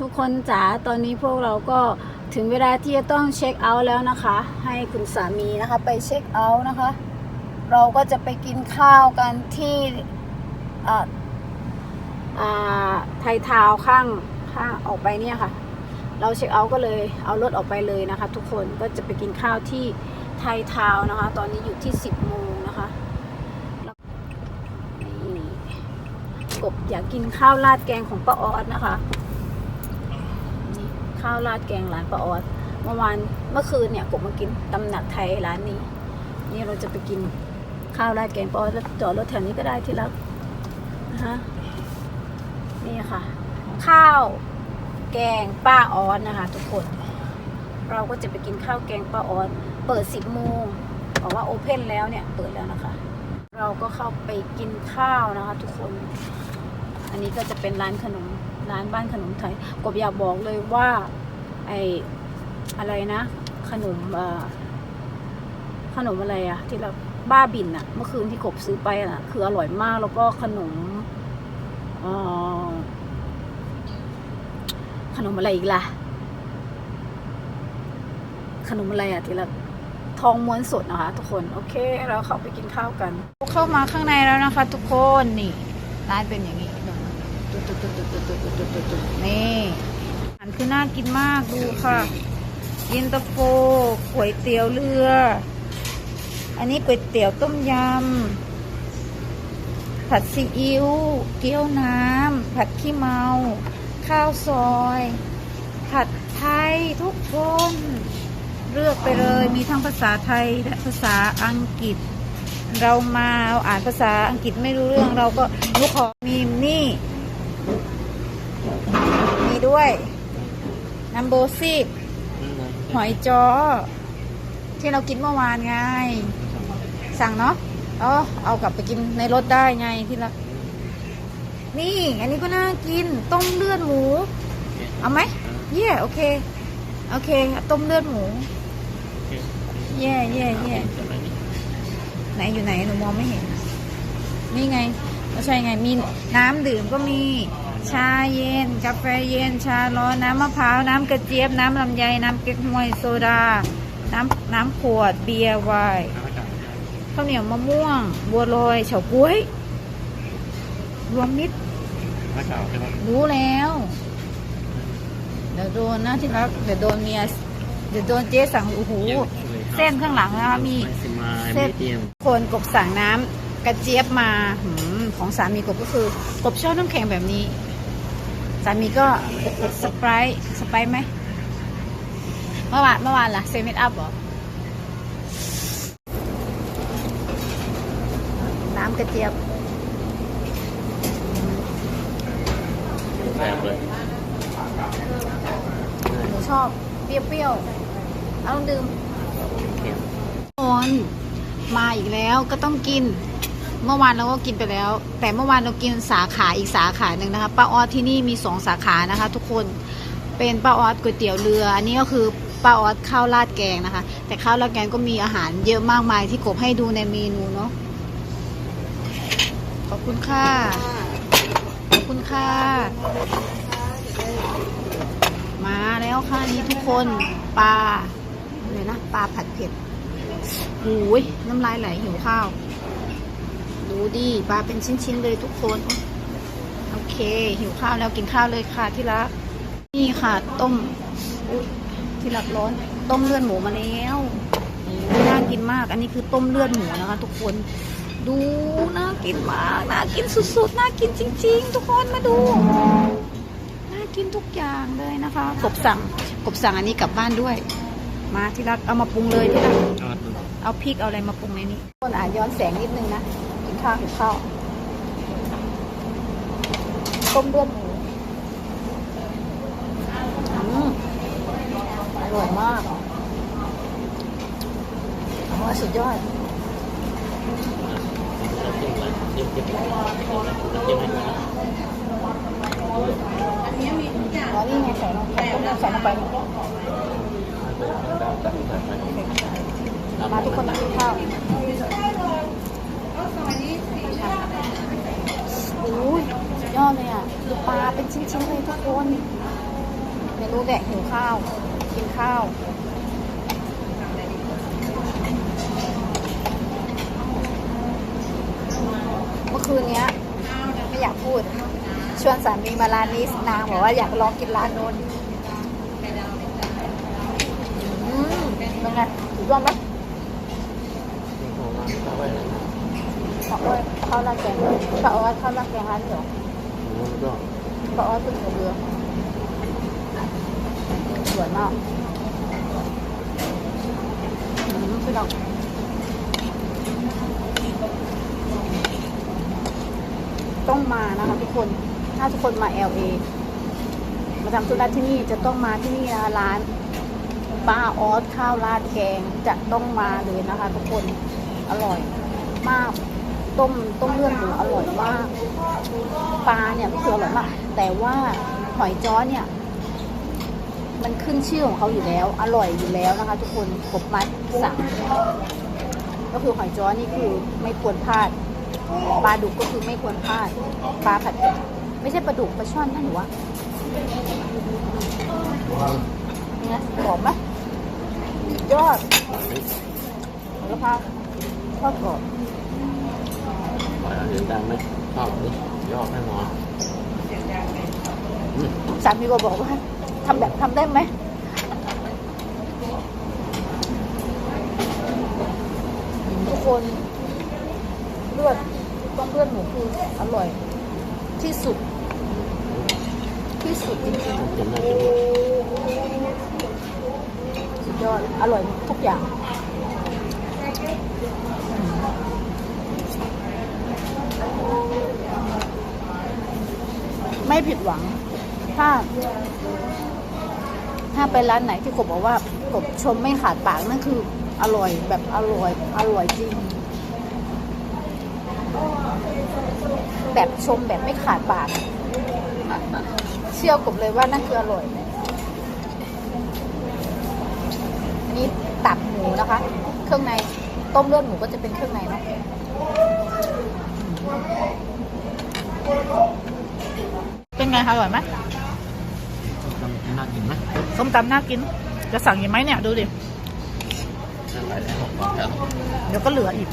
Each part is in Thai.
ทุกคนจ๋าตอนนี้พวกเราก็ถึงเวลาที่จะต้องเช็คเอาท์แล้วนะคะ ให้คุณสามีนะคะไปเช็คเอาท์นะคะ เราก็จะไปกินข้าวกันที่อ่าอ่าไทยทาวข้างข้างออกไปเนี่ยค่ะ เราเช็คเอาท์ก็เลยเอารถออกไปเลยนะคะ ทุกคนก็จะไปกินข้าวที่ไทยทาวนะคะ ตอนนี้อยู่ที่ 10โมงนะคะกบอยากกินข้าวราดแกงของป้าออสนะคะ ข้าวราดแกงร้านป้าออสเมื่อวานเมื่อคืนเนี่ยกบมากินตำหนักไทยร้านนี้ นี่เราจะไปกินข้าวราดแกงป้าออสจอดรถแถวนี้ก็ได้ที่รักนะคะนี่ค่ะ ข้าวแกงป้าออสนะคะ ทุกคน เราก็จะไปกินข้าวแกงป้าออสเปิด10โมงบอกว่าโอเพนแล้วเนี่ยเปิดแล้วนะคะ เราก็เข้าไปกินข้าวนะคะ ทุกคน อันนี้ก็จะเป็นร้านขนม ร้านบ้านขนมไทยกบอยากบอกเลยว่าไออะไรนะ ขนมขนมอะไรอะที่เราบ้าบินอะเมื่อคืนที่กบซื้อไปอะคืออร่อยมากแล้วก็ขนมอขนมอะไรอีกล่ะ ขนมอะไรอะทีละทองม้วนสดนะคะ ทุกคนโอเค เราเข้าไปกินข้าวกัน เข้ามาข้างในแล้วนะคะ ทุกคนนี่ร้านเป็นอย่างนี้ ตุดตุดตุดตุดตุดตุดตุดตุดตุดนี่อาหารคือน่ากินมากดูค่ะยินตาโฟก๋วยเตี๋ยวเรือ อันนี้ก๋วยเตี๋ยวต้มยำ ผัดซีอิ๊ว เกี๊ยวน้ำ ผัดขี้เมา ข้าวซอย ผัดไทยทุกคนเลือกไปเลย มีทั้งภาษาไทยและภาษาอังกฤษ เรามาอ่านภาษาอังกฤษไม่รู้เรื่องเราก็ลูกขอมีนี่ ด้วยนัมโบซีหอยจอที่เรากินเมื่อวานไง สั่งเนาะเออเอากลับไปกินในรถได้ไงที่รักนี่ อันนี้ก็น่ากิน ต้มเลือดหมู เอาไหมเย่โอเค โอเค ต้มเลือดหมู เย่เย่เย่ไหนอยู่ไหนหนูมองไม่เห็น นี่ไงไม่ใช่ไง มีน้ำดื่มก็มี ชาเย็น กาแฟเย็น ชาร้อน น้ำมะพร้าว น้ำกระเจี๊ยบ น้ำลำไย น้ำเก๊กฮวย โซดา น้ำน้ำขวด เบียร์ไวน์ข้าวเหนียวมะม่วง บัวลอยเฉาก๊วย รวมมิตรหน้าขาวใช่ไหมรู้แล้ว เดี๋ยวโดนนะที่รักเดี๋ยวโดนเมีย เดี๋ยวโดนเจ๊สั่งโอ้โห เส้นข้างหลังนะคะมีสิมาเส้นเดียมคนกบสั่งน้ำกระเจี๊ยบมาหืมของสามีกบก็คือกบชอบน้ำแข็งแบบนี้ สามีก็สไปร์สไปร์ไหมเมื่อวานเมื่อวานล่ะเซเว่นอัพเหรอน้ำกระเจี๊ยบแสบเลยหนูชอบเปรี้ยวๆเอาลองดื่มเค็มคนมาอีกแล้วก็ต้องกิน เมื่อวานเราก็กินไปแล้ว แต่เมื่อวานเรากินสาขาอีกสาขาหนึ่งนะคะป้าออสที่นี่มีสองสาขานะคะ ทุกคนเป็นป้าออสก๋วยเตี๋ยวเรือ อันนี้ก็คือป้าออสข้าวราดแกงนะคะ แต่ข้าวราดแกงก็มีอาหารเยอะมากมายที่กบให้ดูในเมนูเนาะขอบคุณค่ะขอบคุณค่ะ มาแล้วค่ะนี่ทุกคนปลาเลยนะปลาผัดเผ็ดหูยน้ำลายไหลหิวข้าว ดูดิปลาเป็นชิ้นๆเลยทุกคนโอเค หิวข้าวแล้วกินข้าวเลยค่ะที่รักนี่ค่ะ ต้มอุ๊ยที่รักร้อน ต้มเลือดหมูมาแล้วอุ๊ยน่ากินมาก อันนี้คือต้มเลือดหมูนะคะ ทุกคนดูน่ากินมากน่ากินสุดๆน่ากินจริง ๆ ทุกคนมาดูน่ากินทุกอย่างเลยนะคะ กบสั่งกบสั่งอันนี้กลับบ้านด้วย มาที่รักเอามาปรุงเลยที่รักยอดเอาพริกเอาอะไรมาปรุงในนี้คนอ่านย้อนแสงนิดนึงนะกิน ข้าวกินข้าวต้มเลือดหมูอืมอร่อยมากอร่อยสุดยอดเค็มเลยเค็มเค็มเค็มให้ด้วยนะอ๋อนี่ไงใส่ลงไปต้มเลือดใส่ลงไปมาทุกคนมากินข้าวโอ้ ยสุดยอดเลยอะดูปลาเป็นชิ้นๆเลยทุกคนรู้แดกหิวข้าว กินข้าวเมื่อคืนเนี้ยไม่อยากพูด ชวนสามีมาร้านนี้นางบอกว่าอยากลองกินร้านโน้นอืมเป็นไงถูกต้องไหมเอาไว้นะขอว่าข้าวราดแกงป้าออสข้าวราดแกงร้านนี้เหรอ แล้วก็ป้าออสขึ้นกับเรือสวยมากอืมพี่น้องต้องมานะคะทุกคน ถ้าทุกคนมา LA มาทำธุระที่นี่จะต้องมาที่นี่นะคะร้านป้าออสข้าวราดแกงจะต้องมาเลยนะคะ ทุกคนอร่อยมาก ต้มต้มเลือดหมูอร่อยมากปลาเนี่ยก็คืออร่อยมาก แต่ว่าหอยจ้อเนี่ย มันขึ้นชื่อของเขาอยู่แล้ว อร่อยอยู่แล้วนะคะ ทุกคนกบมัดสั่งก็คือหอยจ้อนี่คือไม่ควรพลาดปลาดุกก็คือไม่ควรพลาดปลาผัดเผ็ดไม่ใช่ปลาดุกปลาช่อนนะหนูวะเนี่ยหอมไหมยอดแล้วพาทอดกรอบปล่ อยเสียงดังไหมชอบดิยอดแน่นอนอืมสามีก็บอกว่าทำแบบทำได้ไหมทุกคนเลือดต้องเลือดหมูคืออร่อย ที่สุด ที่สุดจริงจำได้จำได้ๆสุดยอดอร่อยทุกอย่าง ไม่ผิดหวัง ถ้า ถ้าไปร้านไหนที่กบบอกว่ากบชมไม่ขาดปากนั่นคือ อร่อยแบบอร่อย อร่อยจริง แบบชมแบบไม่ขาดปาก เชื่อกบเลยว่านั่นคืออร่อยอันนี้ตับหมูนะคะ เครื่องในต้มเลือดหมูก็จะเป็นเครื่องในเนาะ เป็นไงคะอร่อยไหมน่ากินไหมส้มตำน่ากิน จะสั่งอีกไหมเนี่ยดูดิน่าไปแล้วบอกก่อนแล้วเดี๋ยวก็เหลืออีก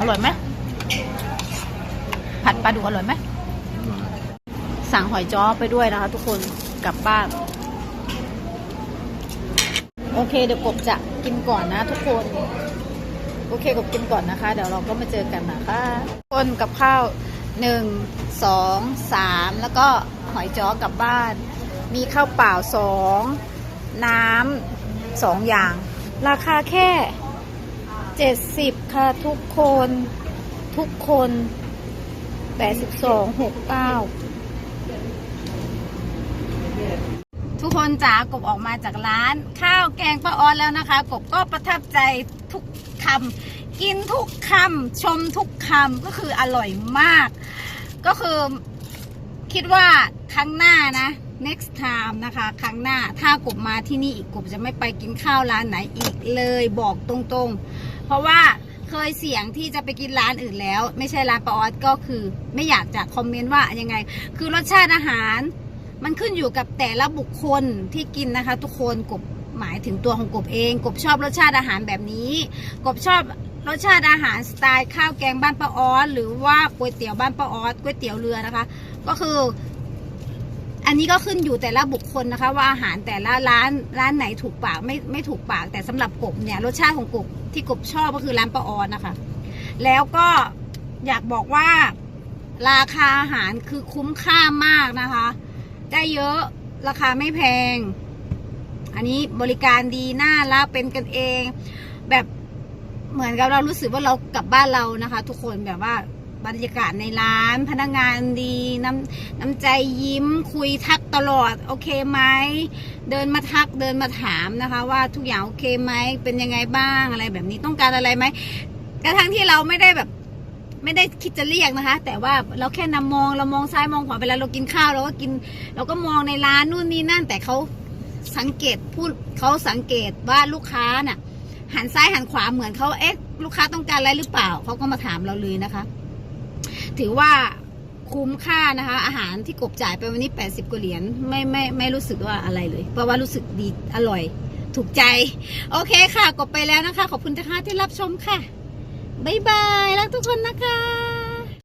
อร่อยไหมผัดปลาดุกอร่อยไหมสั่งหอยจ้อไปด้วยนะคะ ทุกคนกลับบ้าน โอเคเดี๋ยวกบจะกินก่อนนะทุกคน โอเคกบกินก่อนนะคะ เดี๋ยวเราก็มาเจอกันนะคะคนกับข้าวหนึ่งสองสามแล้วก็หอยจ้อกลับบ้าน มีข้าวเปล่าสองน้ำสองอย่าง ราคาแค่เจ็ดสิบค่ะทุกคนทุกคนแปดสิบสองหกเก้า ทุก คนจ๋ากบออกมาจากร้าน ข้าวแกงป้าออนแล้วนะคะ กบก็ประทับใจทุกคำกินทุกคำชมทุกคำก็คืออร่อยมาก ก็คือคิดว่าครั้งหน้านะ next time นะคะ ครั้งหน้าถ้ากบมาที่นี่อีกกบจะไม่ไปกินข้าวร้านไหนอีกเลยบอกตรงๆ เพราะว่าเคยเสี่ยงที่จะไปกินร้านอื่นแล้ว ไม่ใช่ร้านป้าออสก็คือ ไม่อยากจะคอมเมนต์ว่ายังไง คือรสชาติอาหาร มันขึ้นอยู่กับแต่ละบุคคลที่กินนะคะ ทุกคนกบหมายถึงตัวของกบเอง กบชอบรสชาติอาหารแบบนี้ กบชอบรสชาติอาหารสไตล์ข้าวแกงบ้านป้าออสหรือว่าก๋วยเตี๋ยวบ้านป้าออสก๋วยเตี๋ยวเรือนะคะ ก็คือ อันนี้ก็ขึ้นอยู่แต่ละบุคคลนะคะ ว่าอาหารแต่ละร้านร้านไหนถูกปากไม่ไม่ถูกปาก แต่สำหรับกบเนี่ยรสชาติของกบที่กบชอบก็คือร้านป้าออสนะคะ แล้วก็อยากบอกว่าราคาอาหารคือคุ้มค่ามากนะคะ ได้เยอะราคาไม่แพง อันนี้บริการดีน่ารักเป็นกันเอง แบบเหมือนกับเรารู้สึกว่าเรากลับบ้านเรานะคะ ทุกคนแบบว่าบรรยากาศในร้านพนักงานดีน้ำน้ำใจยิ้มคุยทักตลอด โอเคไหมเดินมาทักเดินมาถามนะคะ ว่าทุกอย่างโอเคไหมเป็นยังไงบ้างอะไรแบบนี้ต้องการอะไรไหมกระทั่งที่เราไม่ได้แบบ ไม่ได้คิดจะเรียกนะคะ แต่ว่าเราแค่นำมองเรามองซ้ายมองขวาเวลาเรากินข้าวเราก็กิน เราก็มองในร้านนู่นนี่นั่น แต่เขาสังเกตพูดเขาสังเกตว่าลูกค้าน่ะ หันซ้ายหันขวาเหมือนเขาเอ๊ะลูกค้าต้องการอะไรหรือเปล่าเขาก็มาถามเราเลยนะคะ ถือว่าคุ้มค่านะคะ อาหารที่กบจ่ายไปวันนี้แปดสิบกว่าเหรียญไม่ไม่ไม่รู้สึกว่าอะไรเลย เพราะว่ารู้สึกดีอร่อย ถูกใจ โอเคค่ะ กบไปแล้วนะคะ ขอบคุณนะคะที่รับชมค่ะ บายบายแล้วทุกคนนะคะ